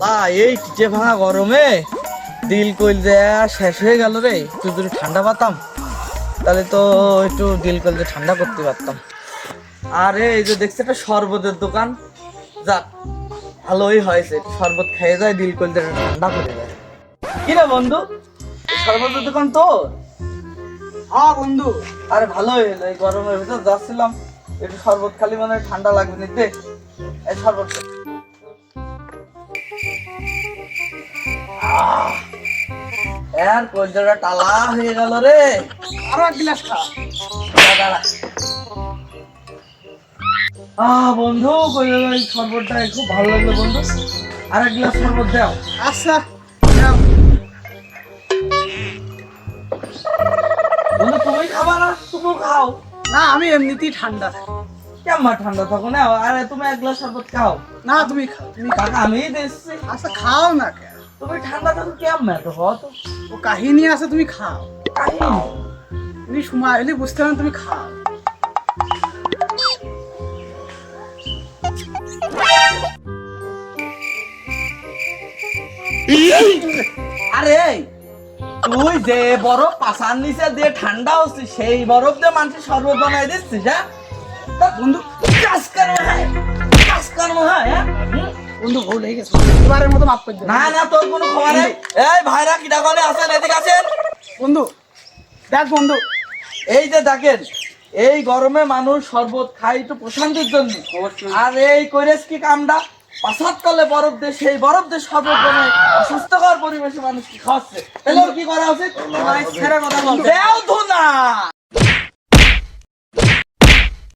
তা এই টিচে ভাঙা গরমে? দিল কইল দেয়া শেষ হয়ে গেল রে তুই যদি ঠান্ডা পাতাম, তাহলে তো একটু দিল কইল দিয়ে ঠান্ডা করতে পারতাম। আরে এই যে দেখছি একটা শরবতের দোকান, যাক, ভালোই হয়েছে, শরবত খেয়ে যায়, দিল কইল দিয়ে ঠান্ডা করে যায় কি রে বন্ধু? শরবতের দোকান তোর? হ্যাঁ বন্ধু, আরে ভালোই হলো এই গরমের ভিতর যাচ্ছিলাম, একটু শরবত খালি মনে হয় ঠান্ডা লাগবে না এই শরবত এর টালা হয়ে গেল রে। আরও এক গ্লাস খা। আহ বন্ধু এই শরবতটা খুব ভালো লাগল বন্ধু। আর এক গ্লাস শরবত দাও। আচ্ছা নাও। বন্ধু তুমি খাবা না? তুমি খাও। না আমি এমনিতেই ঠান্ডা। থাকি কেমন ঠান্ডা থাকো না? আরে তুমি এক গ্লাস শরবত খাও। না তুমি খাও তুমি। কাকা আমি দিচ্ছি। আচ্ছা খাও না কে তুমি ঠান্ডা থাকো কেমন এত হত ও কাহিনী আছে তুমি খাও। কাহিনী? তুমি সময় এলে বুঝতে পারেন তুমি খাও। আরে তুই যে বরফ পাশার নিচে দিয়ে ঠান্ডা হচ্ছে সেই বরফ দিয়ে মানুষের শরবত বানাই দিচ্ছিস হ্যাঁ? তা বন্ধু কাজ কর্ম হয় কাজ কর্ম হয় হ্যাঁ? বন্ধু ভুল হয়ে গেছে। এবারের মতো মাফ করে না না তোর কোনো খবর নেই। এই ভাইরা আছেন এদিকে আছেন বন্ধু দেখ বন্ধু। এই যে দেখেন এই গরমে মানুষ শরবত খায় একটু প্রশান্তির জন্য। আর এই কইরেস কি কামটা? পাশার তলে বরফ দিয়ে সেই বরফ দিয়ে শরবত বানায় অসুস্থকর পরিবেশে মানুষ কি খাচ্ছে? তাহলে কি করা উচিত? ছেড়ে কথা দেও না